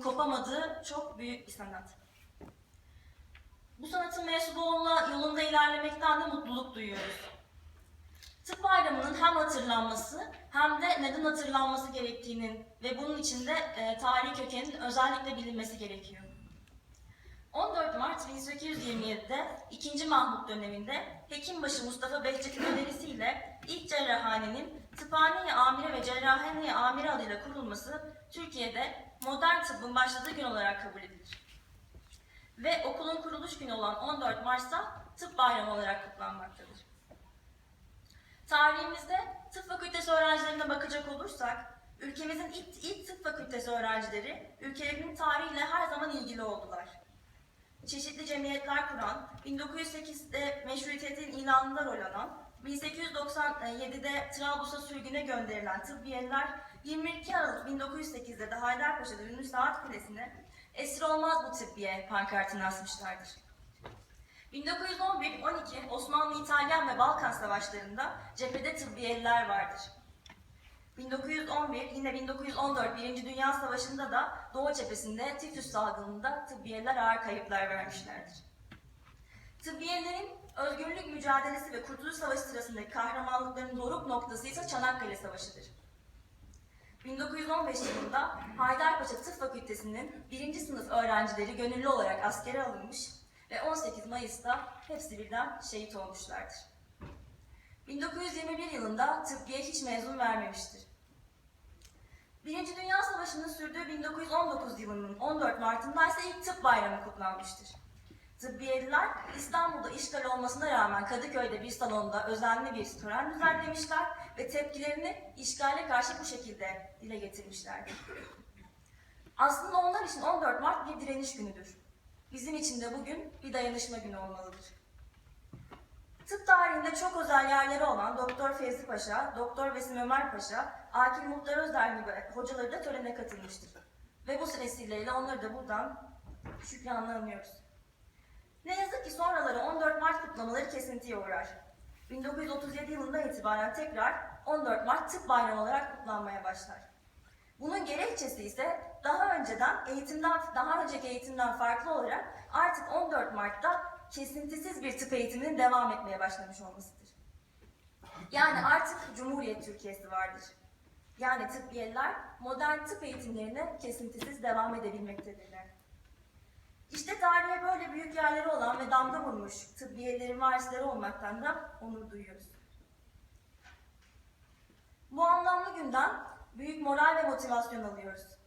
kopamadığı çok büyük bir sanat. Bu sanatın mensubu olma yolunda ilerlemekten de mutluluk duyuyoruz. Tıp bayramının hem hatırlanması hem de neden hatırlanması gerektiğinin ve bunun için de e, tarihi kökenin özellikle bilinmesi gerekiyor. 14 Mart 1827'de 2. Mahmut döneminde Hekimbaşı Mustafa Behçet'in önerisiyle ilk cerrahhanenin Tıphane-i Amire ve Cerrahane-i Amire adıyla kurulması Türkiye'de modern tıbbın başladığı gün olarak kabul edilir. Ve okulun kuruluş günü olan 14 Mart'ta tıp bayramı olarak kutlanmaktadır. Tarihimizde tıp fakültesi öğrencilerine bakacak olursak, ülkemizin ilk, ilk tıp fakültesi öğrencileri ülkelerinin tarihiyle her zaman ilgili oldular. Çeşitli cemiyetler kuran, 1908'de meşrutiyetin ilanında rol alan, 1897'de Trablus'a sürgüne gönderilen tıbbiyeliler 22 Aralık 1908'de de Haydarpaşa'da ünlü Saat Kulesi'ne esir olmaz bu tıbbiye pankartını asmışlardır. 1911-12 Osmanlı, İtalyan ve Balkan savaşlarında cephede tıbbiyeliler vardır. 1911 yine 1914 Birinci Dünya Savaşı'nda da Doğu cephesinde tifüs salgınında tıbbiyeler ağır kayıplar vermişlerdir. Tıbbiyelerin özgürlük mücadelesi ve Kurtuluş Savaşı sırasındaki kahramanlıklarının doruk noktası ise Çanakkale Savaşı'dır. 1915 yılında Haydarpaşa Tıp Fakültesi'nin birinci sınıf öğrencileri gönüllü olarak askere alınmış ve 18 Mayıs'ta hepsi birden şehit olmuşlardır. 1921 yılında tıbbiye hiç mezun vermemiştir. Savaşı'nın sürdüğü 1919 yılının 14 Mart'ında ise ilk tıp bayramı kutlanmıştır. Tıbbiyeliler İstanbul'da işgal olmasına rağmen Kadıköy'de bir salonda özenli bir tören düzenlemişler ve tepkilerini işgale karşı bu şekilde dile getirmişlerdir. Aslında onlar için 14 Mart bir direniş günüdür. Bizim için de bugün bir dayanışma günü olmalıdır. Tıp tarihinde çok özel yerleri olan Doktor Fevzi Paşa, Doktor Besim Ömer Paşa, Akil Muhtar Özder gibi hocaları da törene katılmıştır. Ve bu vesileyle onları da buradan şükranla anıyoruz. Ne yazık ki sonraları 14 Mart kutlamaları kesintiye uğrar. 1937 yılından itibaren tekrar 14 Mart Tıp Bayramı olarak kutlanmaya başlar. Bunun gerekçesi ise daha önceden eğitimden daha önceki eğitimden farklı olarak artık 14 Mart'ta kesintisiz bir tıp eğitiminin devam etmeye başlamış olmasıdır. Yani artık Cumhuriyet Türkiye'si vardır. Yani tıbbiyeliler modern tıp eğitimlerine kesintisiz devam edebilmektedirler. İşte tarihe böyle büyük yerleri olan ve damga vurmuş tıbbiyelerin varisleri olmaktan da onur duyuyoruz. Bu anlamlı günden büyük moral ve motivasyon alıyoruz.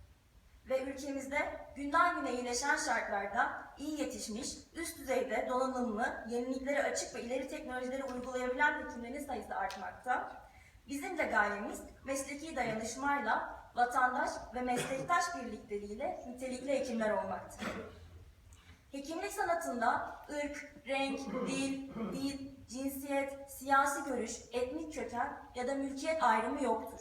Ve ülkemizde günden güne iyileşen şartlarda iyi yetişmiş, üst düzeyde donanımlı, yeniliklere açık ve ileri teknolojileri uygulayabilen hekimlerin sayısı artmakta. Bizim de gayemiz mesleki dayanışmayla, vatandaş ve meslektaş birlikleriyle nitelikli hekimler olmaktır. Hekimlik sanatında ırk, renk, dil, dil, cinsiyet, siyasi görüş, etnik köken ya da mülkiyet ayrımı yoktur.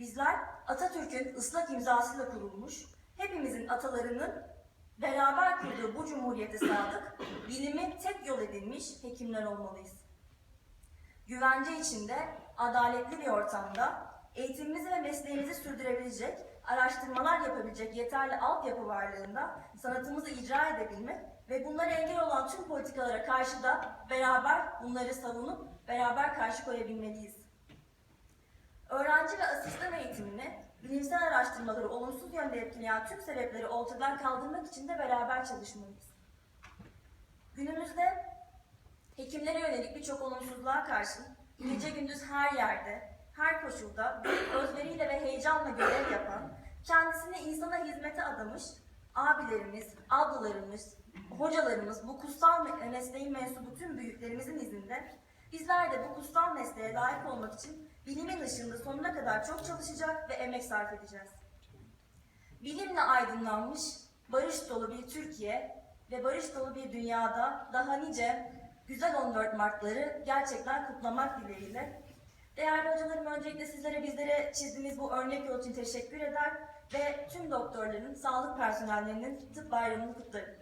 Bizler Atatürk'ün ıslak imzasıyla kurulmuş, hepimizin atalarının beraber kurduğu bu cumhuriyete sadık, bilimi tek yol edilmiş hekimler olmalıyız. Güvence içinde, adaletli bir ortamda eğitimimizi ve mesleğimizi sürdürebilecek, araştırmalar yapabilecek yeterli altyapı varlığında sanatımızı icra edebilmek ve bunlara engel olan tüm politikalara karşı da beraber bunları savunup beraber karşı koyabilmeliyiz. Öğrenci ve asistan eğitimini, bilimsel araştırmaları olumsuz yönde etkileyen tüm sebepleri ortadan kaldırmak için de beraber çalışmalıyız. Günümüzde hekimlere yönelik birçok olumsuzluğa karşın gece gündüz her yerde, her koşulda büyük özveriyle ve heyecanla görev yapan, kendisini insana hizmete adamış abilerimiz, ablalarımız, hocalarımız, bu kutsal me- mesleğin mensubu tüm büyüklerimizin izinde bizler de bu kutsal mesleğe layık olmak için bilimin ışığında sonuna kadar çok çalışacak ve emek sarf edeceğiz. Bilimle aydınlanmış, barış dolu bir Türkiye ve barış dolu bir dünyada daha nice güzel 14 Mart'ları gerçekten kutlamak dileğiyle. Değerli hocalarım öncelikle sizlere bizlere çizdiğiniz bu örnek yol için teşekkür eder ve tüm doktorların, sağlık personellerinin tıp bayramını kutlarım.